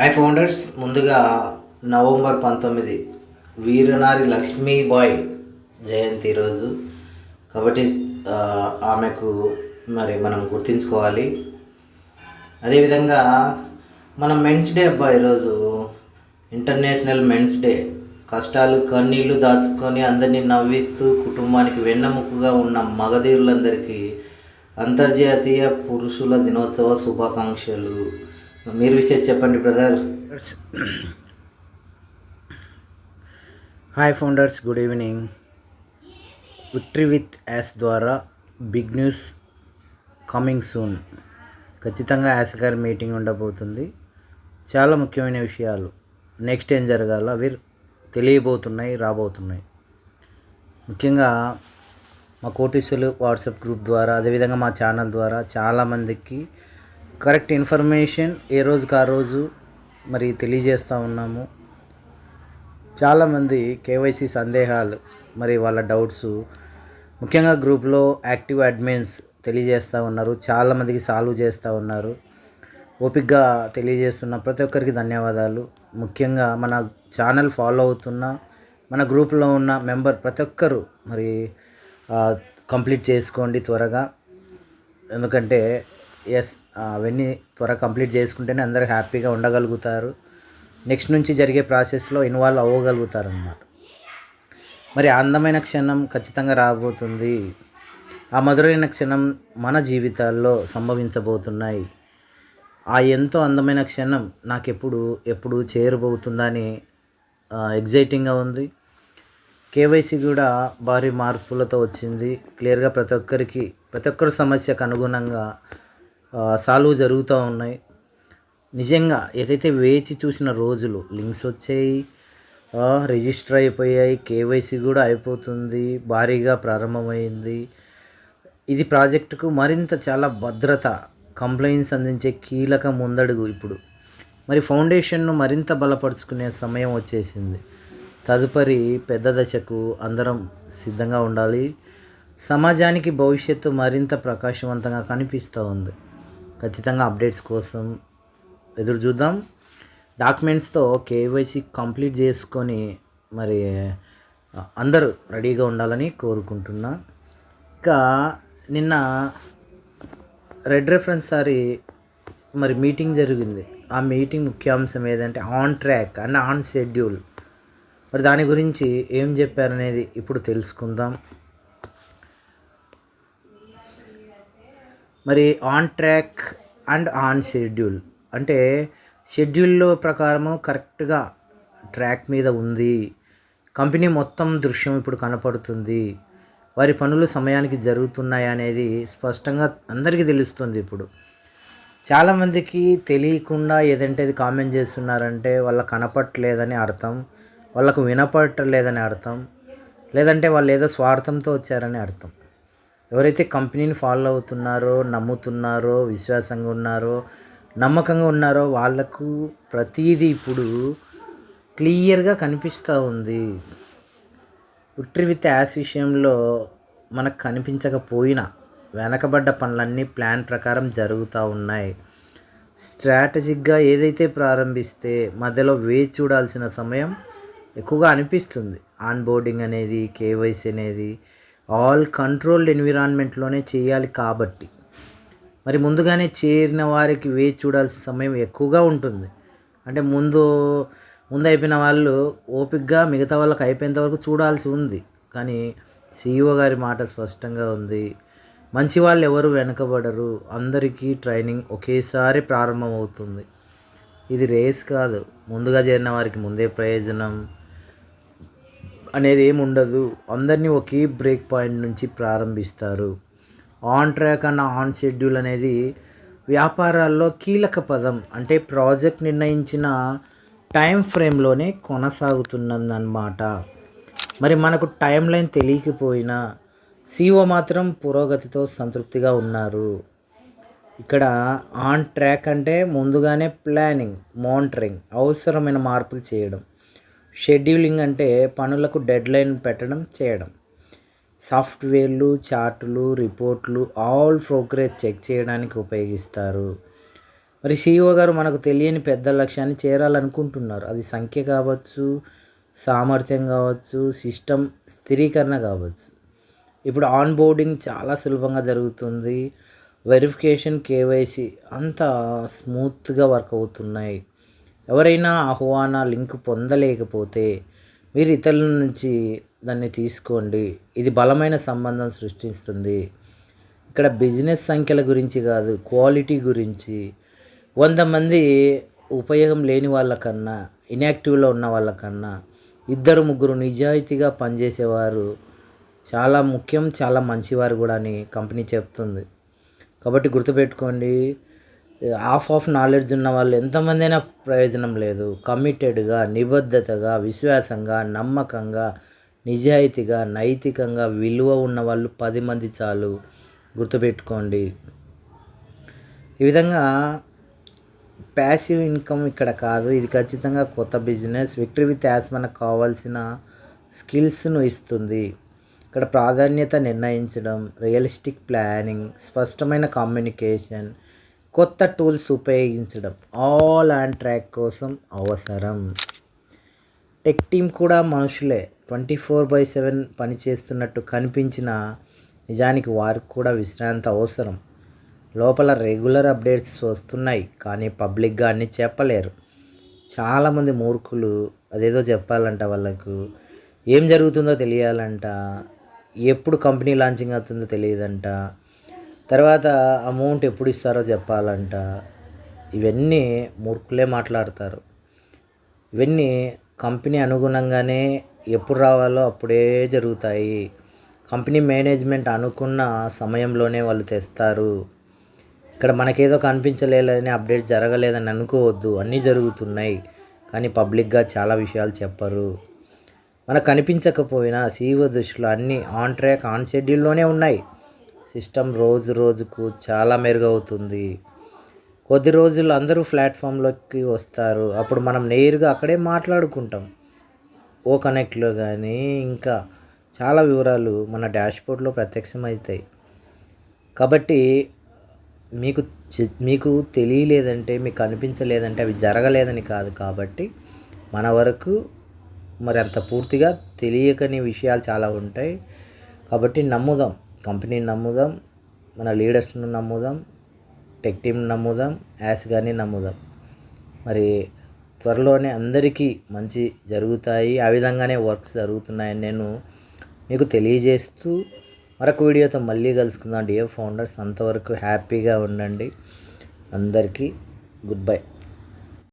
High founders ముందుగా November పంతొమ్మిది వీరనారి లక్ష్మీబాయ్ జయంతి రోజు. కాబట్టి ఆమెకు మరి మనం గుర్తించుకోవాలి. అదేవిధంగా మన మెన్స్ డే అబ్బా ఈరోజు. International men's day. కష్టాలు కన్నీళ్ళు దాచుకొని అందరినీ నవ్విస్తూ కుటుంబానికి వెన్నముకగా ఉన్న మగధీరులందరికీ అంతర్జాతీయ పురుషుల దినోత్సవ శుభాకాంక్షలు. మీరు విషయం చెప్పండి brother hi founders good evening victory with as ద్వారా బిగ్ న్యూస్ కమింగ్ సూన్ ఖచ్చితంగా యాస్ గారి మీటింగ్ ఉండబోతుంది. చాలా ముఖ్యమైన విషయాలు. నెక్స్ట్ ఏం జరగాలో అవి తెలియబోతున్నాయి రాబోతున్నాయి. ముఖ్యంగా మా కోటీసులు వాట్సాప్ గ్రూప్ ద్వారా అదేవిధంగా మా ఛానల్ ద్వారా చాలామందికి కరెక్ట్ ఇన్ఫర్మేషన్ ఏ రోజుకి ఆ రోజు మరి తెలియజేస్తూ ఉన్నాము. చాలామంది కేవైసీ సందేహాలు మరి వాళ్ళ డౌట్స్ ముఖ్యంగా గ్రూప్లో యాక్టివ్ అడ్మిన్స్ తెలియజేస్తూ ఉన్నారు. చాలామందికి సాల్వ్ చేస్తూ ఉన్నారు. ఓపిక్గా తెలియజేస్తున్న ప్రతి ఒక్కరికి ధన్యవాదాలు. ముఖ్యంగా మన ఛానల్ ఫాలో అవుతున్న మన గ్రూప్లో ఉన్న మెంబర్ ప్రతి ఒక్కరు మరి కంప్లీట్ చేసుకోండి త్వరగా. ఎందుకంటే ఎస్ అవన్నీ త్వరగా కంప్లీట్ చేసుకుంటేనే అందరూ హ్యాపీగా ఉండగలుగుతారు. నెక్స్ట్ నుంచి జరిగే ప్రాసెస్లో ఇన్వాల్వ్ అవ్వగలుగుతారు అన్నమాట మరి అందమైన క్షణం ఖచ్చితంగా రాబోతుంది. ఆ మధురైన క్షణం మన జీవితాల్లో సంభవించబోతున్నాయి. ఆ ఎంతో అందమైన క్షణం నాకు ఎప్పుడు ఎప్పుడు చేరబోతుందని ఎగ్జైటింగ్గా ఉంది. కేవైసీ కూడా భారీ మార్పులతో వచ్చింది. క్లియర్గా ప్రతి ఒక్కరికి ప్రతి ఒక్కరి సమస్యకు అనుగుణంగా సాల్వ్ జరుగుతూ ఉన్నాయి. నిజంగా ఏదైతే వేచి చూసిన రోజులు లింక్స్ వచ్చాయి రిజిస్టర్ అయిపోయాయి కేవైసీ కూడా అయిపోతుంది భారీగా ప్రారంభమైంది. ఇది ప్రాజెక్టుకు మరింత చాలా భద్రత కంప్లైంట్స్ అందించే కీలక ముందడుగు ఇప్పుడు. మరి ఫౌండేషన్ను మరింత బలపరుచుకునే సమయం వచ్చేసింది. తదుపరి పెద్ద దశకు అందరం సిద్ధంగా ఉండాలి. సమాజానికి భవిష్యత్తు మరింత ప్రకాశవంతంగా కనిపిస్తూ ఉంది. ఖచ్చితంగా అప్డేట్స్ కోసం ఎదురు చూద్దాం. డాక్యుమెంట్స్తో కేవైసీ కంప్లీట్ చేసుకొని మరి అందరూ రెడీగా ఉండాలని కోరుకుంటున్నా. ఇంకా నిన్న రెడ్ రెఫరెన్స్ సారి మరి మీటింగ్ జరిగింది. ఆ మీటింగ్ ముఖ్యాంశం ఏదంటే on track and on schedule. మరి దాని గురించి ఏం చెప్పారనేది ఇప్పుడు తెలుసుకుందాం. మరి on track and on schedule అంటే షెడ్యూల్లో ప్రకారము కరెక్ట్గా ట్రాక్ మీద ఉంది. కంపెనీ మొత్తం దృశ్యం ఇప్పుడు కనపడుతుంది. వారి పనులు సమయానికి జరుగుతున్నాయి అనేది స్పష్టంగా అందరికీ తెలుస్తుంది ఇప్పుడు. చాలామందికి తెలియకుండా ఏదంటే అది కామెంట్ చేస్తున్నారంటే వాళ్ళ కనపట్లేదని అర్థం వాళ్ళకు వినపడలేదని అర్థం లేదంటే వాళ్ళు ఏదో స్వార్థంతో వచ్చారని అర్థం. ఎవరైతే కంపెనీని ఫాలో అవుతున్నారో నమ్ముతున్నారో విశ్వాసంగా ఉన్నారో నమ్మకంగా ఉన్నారో వాళ్ళకు ప్రతీది ఇప్పుడు క్లియర్గా కనిపిస్తూ ఉంది. విక్టరీ విత్ యాస్ విషయంలో మనకు కనిపించకపోయినా వెనకబడ్డ పనులన్నీ ప్లాన్ ప్రకారం జరుగుతూ ఉన్నాయి. స్ట్రాటజిక్గా ఏదైతే ప్రారంభిస్తే మధ్యలో వేచి చూడాల్సిన సమయం ఎక్కువగా అనిపిస్తుంది. ఆన్ బోర్డింగ్ అనేది కేవైసీ అనేది ఆల్ కంట్రోల్డ్ ఎన్విరాన్మెంట్లోనే చేయాలి కాబట్టి. మరి ముందుగానే చేరిన వారికి వేచి చూడాల్సిన సమయం ఎక్కువగా ఉంటుంది. అంటే ముందు ముందు అయిపోయిన వాళ్ళు ఓపికగా మిగతా వాళ్ళకి అయిపోయేంత వరకు చూడాల్సి ఉంది. కానీ సీఈఓ గారి మాట స్పష్టంగా ఉంది. మంచి వాళ్ళు ఎవరు వెనకబడరు. అందరికీ ట్రైనింగ్ ఒకేసారి ప్రారంభమవుతుంది. ఇది రేస్ కాదు. ముందుగా చేరిన వారికి ముందే ప్రయోజనం. అనేది ఏమి ఉండదు. అందరినీ ఒకే బ్రేక్ పాయింట్ నుంచి ప్రారంభిస్తారు. ఆన్ ట్రాక్ అన్న ఆన్ షెడ్యూల్ అనేది వ్యాపారాల్లో కీలక పదం. అంటే ప్రాజెక్ట్ నిర్ణయించిన టైం ఫ్రేమ్లోనే కొనసాగుతున్నదన్నమాట. మరి మనకు టైం లైన్ తెలియకపోయినా సీఓ మాత్రం పురోగతితో సంతృప్తిగా ఉన్నారు. ఇక్కడ ఆన్ ట్రాక్ అంటే ముందుగానే ప్లానింగ్ మానిటరింగ్ అవసరమైన మార్పులు చేయడం. షెడ్యూలింగ్ అంటే పనులకు డెడ్లైన్ పెట్టడం చేయడం. సాఫ్ట్వేర్లు చార్టులు రిపోర్ట్లు ఆల్ ప్రోగ్రెస్ చెక్ చేయడానికి ఉపయోగిస్తారు. మరి సీఈఓ గారు మనకు తెలియని పెద్ద లక్ష్యాన్ని చేరాలనుకుంటున్నారు. అది సంఖ్య కావచ్చు సామర్థ్యం కావచ్చు సిస్టమ్ స్థిరీకరణ కావచ్చు. ఇప్పుడు ఆన్ బోర్డింగ్ చాలా సులభంగా జరుగుతుంది. వెరిఫికేషన్ కేవైసీ అంతా స్మూత్గా వర్క్ అవుతున్నాయి. ఎవరైనా ఆహ్వాన లింక్ పొందలేకపోతే మీరు ఇతరుల నుంచి దాన్ని తీసుకోండి. ఇది బలమైన సంబంధం సృష్టిస్తుంది. ఇక్కడ బిజినెస్ సంఖ్యల గురించి కాదు క్వాలిటీ గురించి. వంద మంది ఉపయోగం లేని వాళ్ళకన్నా ఇన్యాక్టివ్లో ఉన్న వాళ్ళకన్నా ఇద్దరు ముగ్గురు నిజాయితీగా పనిచేసేవారు చాలా ముఖ్యం చాలా మంచివారు కూడా అని కంపెనీ చెప్తుంది. కాబట్టి గుర్తుపెట్టుకోండి హాఫ్ ఆఫ్ నాలెడ్జ్ ఉన్న వాళ్ళు ఎంతమంది అయినా ప్రయోజనం లేదు. కమిటెడ్గా నిబద్ధతగా విశ్వాసంగా నమ్మకంగా నిజాయితీగా నైతికంగా విలువ ఉన్న వాళ్ళు పది మంది చాలు. గుర్తుపెట్టుకోండి. ఈ విధంగా ప్యాసివ్ ఇన్కమ్ ఇక్కడ కాదు. ఇది ఖచ్చితంగా కొత్త బిజినెస్ విక్టరీ విత్ యాస్ మనకు కావాల్సిన స్కిల్స్ను ఇస్తుంది. ఇక్కడ ప్రాధాన్యత నిర్ణయించడం రియలిస్టిక్ ప్లానింగ్ స్పష్టమైన కమ్యూనికేషన్ కొత్త టూల్స్ ఉపయోగించడం. ఆల్ ఆన్ ట్రాక్ కోసం అవసరం. టెక్ టీమ్ కూడా మనుషులే. ట్వంటీ ఫోర్ బై సెవెన్ పనిచేస్తున్నట్టు కనిపించిన నిజానికి వారికి కూడా విశ్రాంతి అవసరం. లోపల రెగ్యులర్ అప్డేట్స్ వస్తున్నాయి కానీ పబ్లిక్గా అన్నీ చెప్పలేరు. చాలామంది మూర్ఖులు అదేదో చెప్పాలంట వాళ్ళకు. ఏం జరుగుతుందో తెలియాలంట. ఎప్పుడు కంపెనీ లాంచింగ్ అవుతుందో తెలియదంట. తర్వాత అమౌంట్ ఎప్పుడు ఇస్తారో చెప్పాలంట. ఇవన్నీ మూర్ఖులే మాట్లాడతారు. ఇవన్నీ కంపెనీ అనుగుణంగానే ఎప్పుడు రావాలో అప్పుడే జరుగుతాయి. కంపెనీ మేనేజ్మెంట్ అనుకున్న సమయంలోనే వాళ్ళు తెస్తారు. ఇక్కడ మనకేదో కనిపించలేదని అప్డేట్ జరగలేదని అనుకోవద్దు. అన్నీ జరుగుతున్నాయి. కానీ పబ్లిక్గా చాలా విషయాలు చెప్పరు. మనకు కనిపించకపోయినా సీఈఓ దృష్టిలో అన్నీ ఆన్ ట్రాక్ ఆన్ షెడ్యూల్లోనే ఉన్నాయి. సిస్టమ్ రోజు రోజుకు చాలా మెరుగవుతుంది. కొద్ది రోజులు అందరూ ప్లాట్ఫామ్లోకి వస్తారు. అప్పుడు మనం నేరుగా అక్కడే మాట్లాడుకుంటాం. ఓ కనెక్ట్లో కానీ ఇంకా చాలా వివరాలు మన డాష్బోర్డ్లో ప్రత్యక్షమవుతాయి. కాబట్టి మీకు మీకు తెలియలేదంటే మీకు కనిపించలేదంటే అవి జరగలేదని కాదు కాబట్టి మన వరకు మరి అంత పూర్తిగా తెలియకని విషయాలు చాలా ఉంటాయి. కాబట్టి నమ్ముదాం. కంపెనీని నమ్ముదాం మన లీడర్స్ను నమ్ముదాం టెక్ టీమ్ నమ్ముదాం యాస్ కానీ నమ్ముదాం. మరి త్వరలోనే అందరికీ మంచి జరుగుతాయి ఆ విధంగానే వర్క్స్ జరుగుతున్నాయని నేను మీకు తెలియజేస్తూ మరొక వీడియోతో మళ్ళీ కలుసుకుందాం. డియర్ ఫౌండర్స్ అంతవరకు హ్యాపీగా ఉండండి. అందరికీ గుడ్ బై.